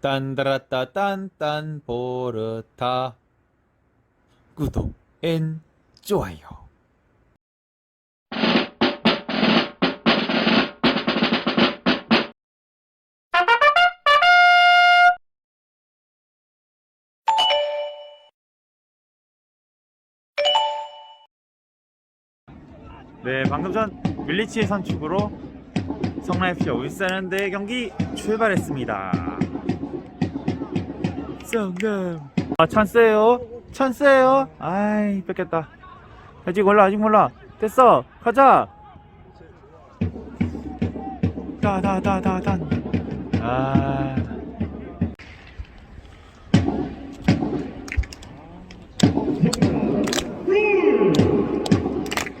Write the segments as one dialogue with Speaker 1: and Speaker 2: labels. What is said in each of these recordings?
Speaker 1: 딴따라따 딴딴 보르타 구독 앤 좋아요
Speaker 2: 네, 방금 전 밀리치의 선축으로 성남FC 울산현대 경기 출발했습니다. 성남. 아, 찬스예요. 찬스예요. 아이, 뺏겼다. 아직 몰라, 아직 몰라. 됐어. 가자. 다다다다단. 아.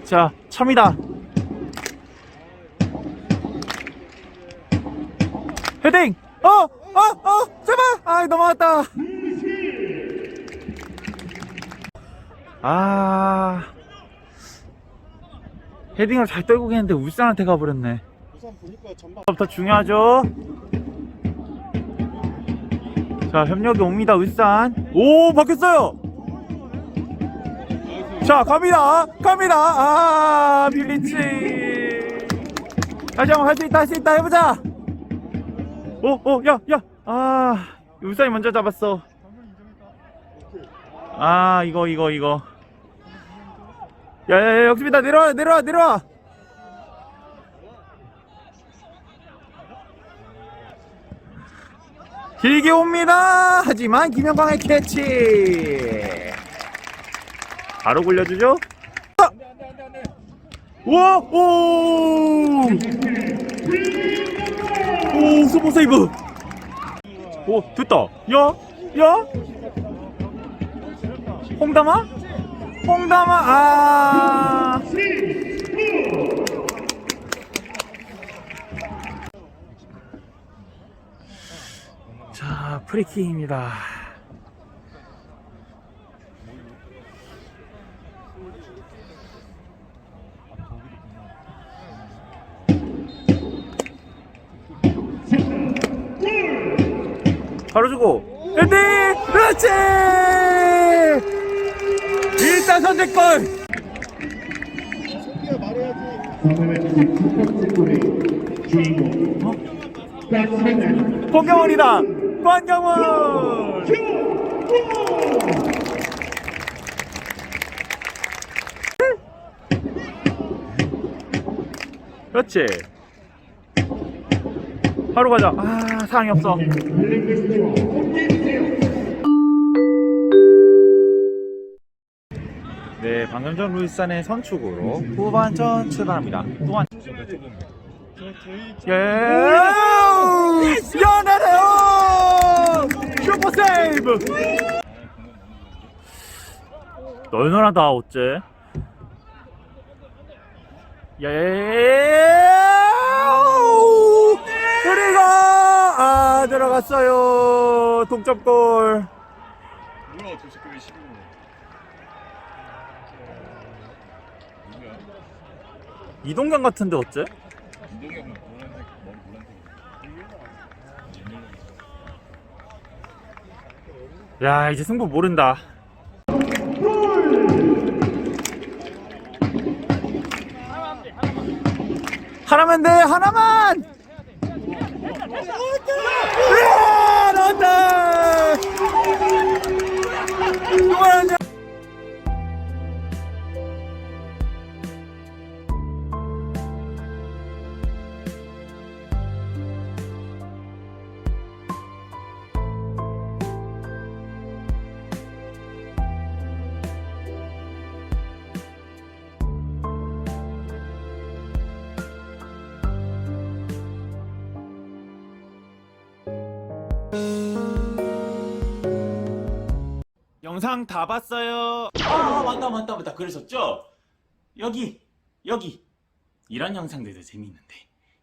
Speaker 2: 자, 참이다. 헤딩! 어! 어! 어! 제발! 아, 넘어갔다. 아. 헤딩을 잘 떨고 계는데 울산한테 가버렸네. 부터 중요하죠. 자, 협력이 옵니다, 울산. 오, 바뀌었어요! 자 갑니다 갑니다 아 빌리치 다시 한번 할 수 있다 할 수 있다 해보자 오 오 야 야 아 울산이 먼저 잡았어 아 이거 이거 이거 야야야 역습이다 내려와 내려와 내려와 길게 옵니다 하지만 김영광의 캐치 바로 굴려주죠. 우와, 오! 오, 슈퍼 세이브! 오, 됐다. 야, 야! 홍담아? 홍담아, 아! 자, 프리킥입니다. 바로 주고. 헤딩 그렇지! 일단 선제골! 권경원이다. 권경원! 그렇지 바로 가자 아 사항이 없어 네, 방금 전 울산의 선축으로 후반전 출발합니다. 또한 예, 연하네요. 슈퍼 세이브. 널널하다 어째? 예. 그리고 아 들어갔어요. 동점골.
Speaker 3: 뭐야 15분 누구야?
Speaker 2: 이동경 같은데 어째?
Speaker 3: 이동형 노란색 머리 노란색
Speaker 2: 야 이제 승부 모른다 하나만 돼 하나만 으 영상 다 봤어요. 아 맞다 맞다 맞다. 그러셨죠? 여기 여기. 이런 영상들도 재밌는데.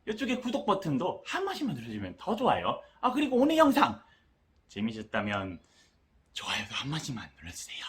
Speaker 2: 이쪽에 구독 버튼도 한 번씩만 눌러주면 더 좋아요. 아 그리고 오늘 영상 재미셨다면 좋아요도 한 번씩만 눌러주세요